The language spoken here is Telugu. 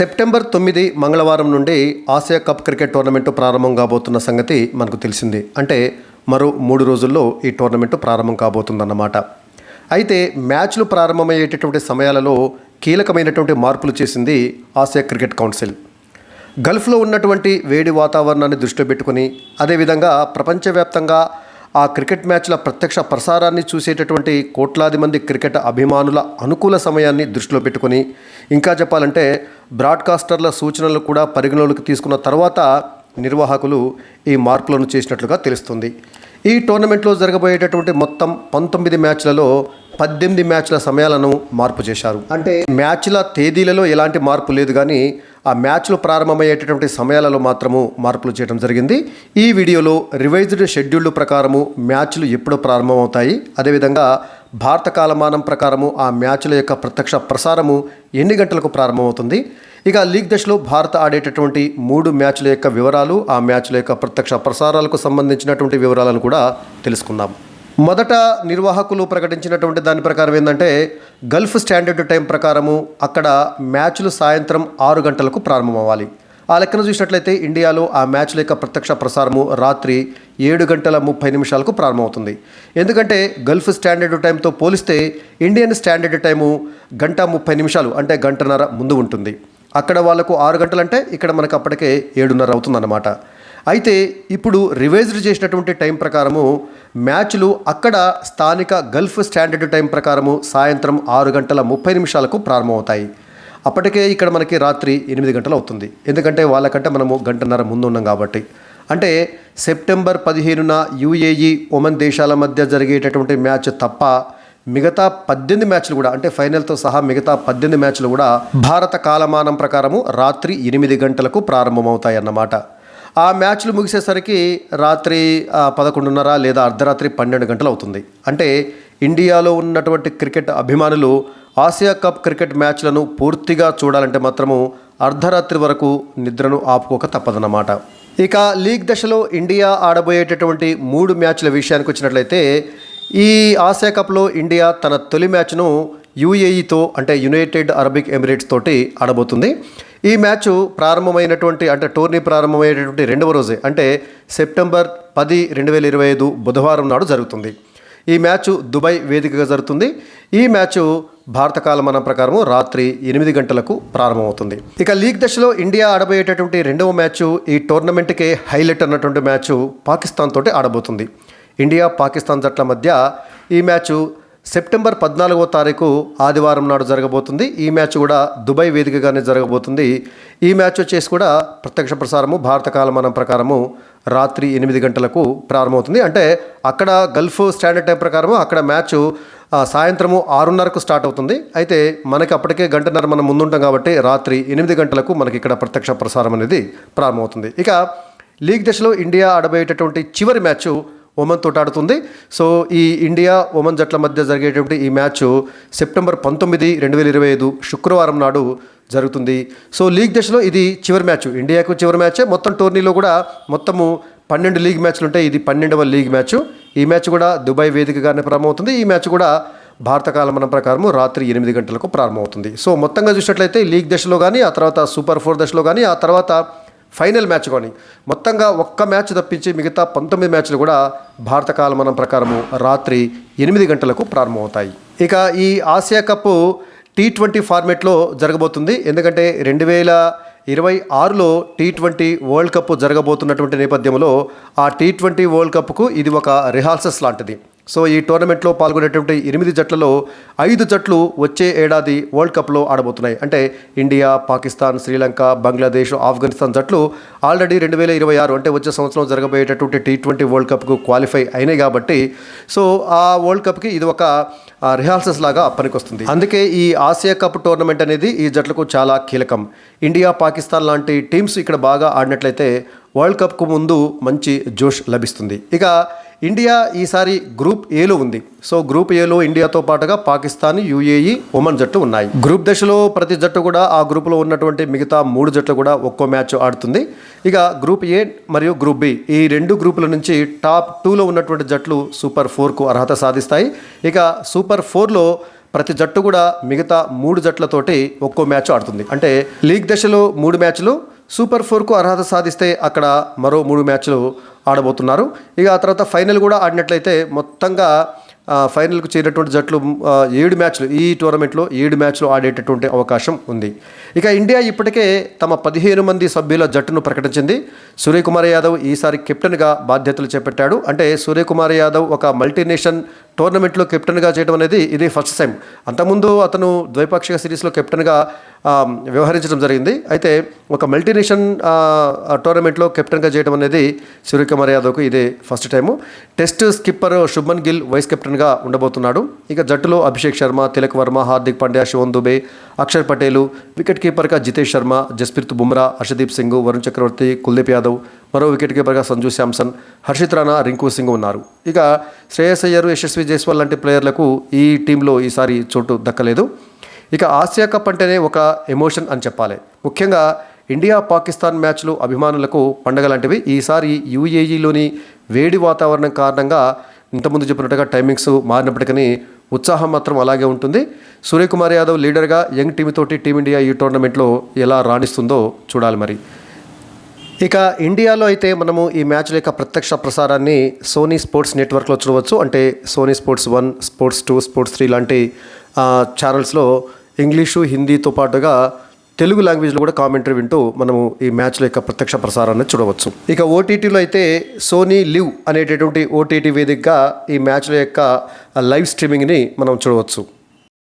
సెప్టెంబర్ తొమ్మిది మంగళవారం నుండి ఆసియా కప్ క్రికెట్ టోర్నమెంటు ప్రారంభం కాబోతున్న సంగతి మనకు తెలిసింది. అంటే మరో మూడు రోజుల్లో ఈ టోర్నమెంటు ప్రారంభం కాబోతుందన్నమాట. అయితే మ్యాచ్లు ప్రారంభమయ్యేటటువంటి సమయాలలో కీలకమైనటువంటి మార్పులు చేసింది ఆసియా క్రికెట్ కౌన్సిల్. గల్ఫ్లో ఉన్నటువంటి వేడి వాతావరణాన్ని దృష్టిలో పెట్టుకుని అదేవిధంగా ప్రపంచవ్యాప్తంగా ఆ క్రికెట్ మ్యాచ్ల ప్రత్యక్ష ప్రసారాన్ని చూసేటటువంటి కోట్లాది మంది క్రికెట్ అభిమానుల అనుకూల సమయాన్ని దృష్టిలో పెట్టుకుని ఇంకా చెప్పాలంటే బ్రాడ్కాస్టర్ల సూచనలు కూడా పరిగణలోకి తీసుకున్న తర్వాత నిర్వాహకులు ఈ మార్పులను చేసినట్లుగా తెలుస్తుంది. ఈ టోర్నమెంట్లో జరగబోయేటటువంటి మొత్తం పంతొమ్మిది మ్యాచ్లలో పద్దెనిమిది మ్యాచ్ల సమయాలను మార్పు చేశారు. అంటే మ్యాచ్ల తేదీలలో ఎలాంటి మార్పు లేదు కానీ ఆ మ్యాచ్లు ప్రారంభమయ్యేటటువంటి సమయాలలో మాత్రము మార్పులు చేయడం జరిగింది. ఈ వీడియోలో రివైజ్డ్ షెడ్యూల్ ప్రకారము మ్యాచ్లు ఎప్పుడు ప్రారంభమవుతాయి అదేవిధంగా భారత కాలమానం ప్రకారము ఆ మ్యాచ్ల యొక్క ప్రత్యక్ష ప్రసారము ఎన్ని గంటలకు ప్రారంభమవుతుంది? ఇక లీగ్ దశలో భారత్ ఆడేటటువంటి మూడు మ్యాచ్ల యొక్క వివరాలు ఆ మ్యాచ్ల యొక్క ప్రత్యక్ష ప్రసారాలకు సంబంధించినటువంటి వివరాలను కూడా తెలుసుకుందాం. మొదట నిర్వాహకులు ప్రకటించినటువంటి దాని ప్రకారం ఏంటంటే గల్ఫ్ స్టాండర్డ్ టైం ప్రకారము అక్కడ మ్యాచ్లు సాయంత్రం ఆరు గంటలకు ప్రారంభమవ్వాలి. ఆ లెక్కన చూసినట్లయితే ఇండియాలో ఆ మ్యాచ్ల యొక్క ప్రత్యక్ష ప్రసారము రాత్రి ఏడు గంటల ముప్పై నిమిషాలకు ప్రారంభమవుతుంది. ఎందుకంటే గల్ఫ్ స్టాండర్డ్ టైంతో పోలిస్తే ఇండియన్ స్టాండర్డ్ టైము గంట ముప్పై నిమిషాలు అంటే గంటన్నర ముందు ఉంటుంది. అక్కడ వాళ్ళకు ఆరు గంటలంటే ఇక్కడ మనకు అప్పటికే ఏడున్నర అవుతుందన్నమాట. అయితే ఇప్పుడు రివైజ్డ్ చేసినటువంటి టైం ప్రకారము మ్యాచ్లు అక్కడ స్థానిక గల్ఫ్ స్టాండర్డ్ టైం ప్రకారము సాయంత్రం ఆరు గంటల ముప్పై నిమిషాలకు ప్రారంభమవుతాయి. అప్పటికే ఇక్కడ మనకి రాత్రి ఎనిమిది గంటలు అవుతుంది. ఎందుకంటే వాళ్ళకంటే మనము గంటన్నర ముందు ఉన్నాం కాబట్టి. అంటే సెప్టెంబర్ పదిహేనున యుఏఈ ఒమన్ దేశాల మధ్య జరిగేటటువంటి మ్యాచ్ తప్ప మిగతా పద్దెనిమిది మ్యాచ్లు కూడా అంటే ఫైనల్తో సహా మిగతా పద్దెనిమిది మ్యాచ్లు కూడా భారత కాలమానం ప్రకారము రాత్రి ఎనిమిది గంటలకు ప్రారంభమవుతాయి అన్నమాట. ఆ మ్యాచ్లు ముగిసేసరికి రాత్రి పదకొండున్నర లేదా అర్ధరాత్రి పన్నెండు గంటలు అవుతుంది. అంటే ఇండియాలో ఉన్నటువంటి క్రికెట్ అభిమానులు ఆసియా కప్ క్రికెట్ మ్యాచ్లను పూర్తిగా చూడాలంటే మాత్రము అర్ధరాత్రి వరకు నిద్రను ఆపుకోక తప్పదన్నమాట. ఇక లీగ్ దశలో ఇండియా ఆడబోయేటటువంటి మూడు మ్యాచ్ల విషయానికి వచ్చినట్లయితే ఈ ఆసియా కప్లో ఇండియా తన తొలి మ్యాచ్ను యూఏఈతో అంటే యునైటెడ్ అరబిక్ ఎమిరేట్స్ తోటి ఆడబోతుంది. ఈ మ్యాచ్ ప్రారంభమైనటువంటి అంటే టోర్నీ ప్రారంభమైనటువంటి రెండవ రోజే అంటే సెప్టెంబర్ పది రెండు వేల ఇరవై ఐదు బుధవారం నాడు జరుగుతుంది. ఈ మ్యాచ్ దుబాయ్ వేదికగా జరుగుతుంది. ఈ మ్యాచ్ భారత కాలమానం ప్రకారం రాత్రి ఎనిమిది గంటలకు ప్రారంభమవుతుంది. ఇక లీగ్ దశలో ఇండియా ఆడబోయేటటువంటి రెండవ మ్యాచ్ ఈ టోర్నమెంట్కే హైలైట్ అన్నటువంటి మ్యాచ్ పాకిస్తాన్ తోటి ఆడబోతుంది. ఇండియా పాకిస్తాన్ జట్ల మధ్య ఈ మ్యాచ్ సెప్టెంబర్ పద్నాలుగో తారీఖు ఆదివారం నాడు జరగబోతుంది. ఈ మ్యాచ్ కూడా దుబాయ్ వేదికగానే జరగబోతుంది. ఈ మ్యాచ్ వచ్చేసి కూడా ప్రత్యక్ష ప్రసారము భారత కాలమానం ప్రకారము రాత్రి ఎనిమిది గంటలకు ప్రారంభమవుతుంది. అంటే అక్కడ గల్ఫ్ స్టాండర్డ్ టైం ప్రకారము అక్కడ మ్యాచ్ సాయంత్రము ఆరున్నరకు స్టార్ట్ అవుతుంది. అయితే మనకి అప్పటికే గంటన్నర మనం ముందుంటాం కాబట్టి రాత్రి ఎనిమిది గంటలకు మనకి ఇక్కడ ప్రత్యక్ష ప్రసారం అనేది ప్రారంభమవుతుంది. ఇక లీగ్ దశలో ఇండియా ఆడబోయేటటువంటి చివరి మ్యాచ్ ఒమన్ తోటి ఆడుతుంది. సో ఈ ఇండియా ఒమన్ జట్ల మధ్య జరిగేటువంటి ఈ మ్యాచ్ సెప్టెంబర్ పంతొమ్మిది రెండు వేల ఇరవై ఐదు శుక్రవారం నాడు జరుగుతుంది. సో లీగ్ దశలో ఇది చివరి మ్యాచ్. ఇండియాకు చివరి మ్యాచే. మొత్తం టోర్నీలో కూడా మొత్తము పన్నెండు లీగ్ మ్యాచ్లు ఉంటాయి ఇది పన్నెండవ లీగ్ మ్యాచ్. ఈ మ్యాచ్ కూడా దుబాయ్ వేదికగానే ప్రారంభమవుతుంది. ఈ మ్యాచ్ కూడా భారత కాలమానం ప్రకారము రాత్రి ఎనిమిది గంటలకు ప్రారంభమవుతుంది. సో మొత్తంగా చూసినట్లయితే లీగ్ దశలో కానీ ఆ తర్వాత సూపర్ ఫోర్ దశలో కానీ ఆ తర్వాత ఫైనల్ మ్యాచ్ కానీ మొత్తంగా ఒక్క మ్యాచ్ తప్పించి మిగతా పంతొమ్మిది మ్యాచ్లు కూడా భారత కాలమానం ప్రకారము రాత్రి ఎనిమిది గంటలకు ప్రారంభమవుతాయి. ఇక ఈ ఆసియా కప్ టీ ట్వంటీ ఫార్మేట్లో జరగబోతుంది. ఎందుకంటే రెండు వేల ఇరవై ఆరులో టీ ట్వంటీ వరల్డ్ కప్ జరగబోతున్నటువంటి నేపథ్యంలో ఆ టీ ట్వంటీ వరల్డ్ కప్కు ఇది ఒక రిహార్సల్స్ లాంటిది. సో ఈ టోర్నమెంట్లో పాల్గొనేటువంటి ఎనిమిది జట్లలో ఐదు జట్లు వచ్చే ఏడాది వరల్డ్ కప్లో ఆడబోతున్నాయి. అంటే ఇండియా పాకిస్తాన్ శ్రీలంక బంగ్లాదేశ్ ఆఫ్ఘనిస్తాన్ జట్లు ఆల్రెడీ రెండు వేల ఇరవై ఆరు అంటే వచ్చే సంవత్సరం జరగబోయేటటువంటి టీ ట్వంటీ వరల్డ్ కప్కు క్వాలిఫై అయినాయి కాబట్టి సో ఆ వరల్డ్ కప్కి ఇది ఒక రిహార్సల్స్ లాగా పనికొస్తుంది. అందుకే ఈ ఆసియా కప్ టోర్నమెంట్ అనేది ఈ జట్లకు చాలా కీలకం. ఇండియా పాకిస్తాన్ లాంటి టీమ్స్ ఇక్కడ బాగా ఆడినట్లయితే వరల్డ్ కప్కు ముందు మంచి జోష్ లభిస్తుంది. ఇక ఇండియా ఈసారి గ్రూప్ ఏలో ఉంది. సో గ్రూప్ ఏలో ఇండియాతో పాటుగా పాకిస్తాన్ యుఏఈ ఒమన్ జట్టు ఉన్నాయి. గ్రూప్ దశలో ప్రతి జట్టు కూడా ఆ గ్రూపులో ఉన్నటువంటి మిగతా మూడు జట్లు కూడా ఒక్కో మ్యాచ్ ఆడుతుంది. ఇక గ్రూప్ ఏ మరియు గ్రూప్ బి ఈ రెండు గ్రూపుల నుంచి టాప్ టూలో ఉన్నటువంటి జట్లు సూపర్ ఫోర్కు అర్హత సాధిస్తాయి. ఇక సూపర్ ఫోర్లో ప్రతి జట్టు కూడా మిగతా మూడు జట్లతోటి ఒక్కో మ్యాచ్ ఆడుతుంది. అంటే లీగ్ దశలో మూడు మ్యాచ్లు సూపర్ ఫోర్కు అర్హత సాధిస్తే అక్కడ మరో మూడు మ్యాచ్లు ఆడబోతున్నారు. ఇక ఆ తర్వాత ఫైనల్ కూడా ఆడినట్లయితే మొత్తంగా ఫైనల్కు చేరినటువంటి జట్లు ఏడు మ్యాచ్లు ఈ టోర్నమెంట్లో ఏడు మ్యాచ్లు ఆడేటటువంటి అవకాశం ఉంది. ఇక ఇండియా ఇప్పటికే తమ పదిహేను మంది సభ్యుల జట్టును ప్రకటించింది. సూర్యకుమార్ యాదవ్ ఈసారి కెప్టెన్గా బాధ్యతలు చేపట్టాడు. అంటే సూర్యకుమార్ యాదవ్ ఒక మల్టీనేషన్ టోర్నమెంట్లో కెప్టెన్గా చేయడం అనేది ఇది ఫస్ట్ టైం. అంతకుముందు అతను ద్వైపాక్షిక సిరీస్లో కెప్టెన్గా వ్యవహరించడం జరిగింది. అయితే ఒక మల్టీనేషన్ టోర్నమెంట్లో కెప్టెన్గా చేయడం అనేది సూర్యకుమార్ యాదవ్కు ఇదే first time. Test skipper Shubman Gill vice కెప్టెన్గా ఉండబోతున్నాడు. ఇక జట్టులో అభిషేక్ శర్మ తిలక్ వర్మ హార్దిక్ పాండ్యా శివన్ దుబే అక్షర్ పటేలు వికెట్ కీపర్గా జితేష్ శర్మ జస్ప్రీత్ బుమ్రా హర్షదీప్ సింగ్ వరుణ్ చక్రవర్తి కుల్దీప్ యాదవ్ మరో వికెట్ కీపర్గా సంజు శాంసన్ హర్షిత్ రాణా రింకు సింగ్ ఉన్నారు. ఇక శ్రేయస్ అయ్యర్ యశస్వి జైస్వాల్ లాంటి ప్లేయర్లకు ఈ టీంలో ఈసారి చోటు దక్కలేదు. ఇక ఆసియా కప్ అంటేనే ఒక ఎమోషన్ అని చెప్పాలి. ముఖ్యంగా ఇండియా పాకిస్తాన్ మ్యాచ్లు అభిమానులకు పండగ లాంటివి. ఈసారి యూఏఈలోని వేడి వాతావరణం కారణంగా ఇంతకుముందు చెప్పినట్టుగా టైమింగ్స్ మారినప్పటికీ ఉత్సాహం మాత్రం అలాగే ఉంటుంది. సూర్యకుమార్ యాదవ్ లీడర్గా యంగ్ టీమ్ తోటి టీమిండియా ఈ టోర్నమెంట్లో ఎలా రాణిస్తుందో చూడాలి మరి. ఇక ఇండియాలో అయితే మనము ఈ మ్యాచ్ల యొక్క ప్రత్యక్ష ప్రసారాన్ని సోనీ స్పోర్ట్స్ నెట్వర్క్లో చూడవచ్చు. అంటే Sony sports one sports two sports three లాంటి ఛానల్స్లో ఇంగ్లీషు హిందీతో పాటుగా తెలుగు లాంగ్వేజ్లో కూడా కామెంటరీ వింటూ మనము ఈ మ్యాచ్ల యొక్క ప్రత్యక్ష ప్రసారాన్ని చూడవచ్చు. ఇక ఓటీటీలో అయితే సోనీ లివ్ అనేటటువంటి ఓటీటీ వేదికగా ఈ మ్యాచ్ల యొక్క లైవ్ స్ట్రీమింగ్ని మనం చూడవచ్చు.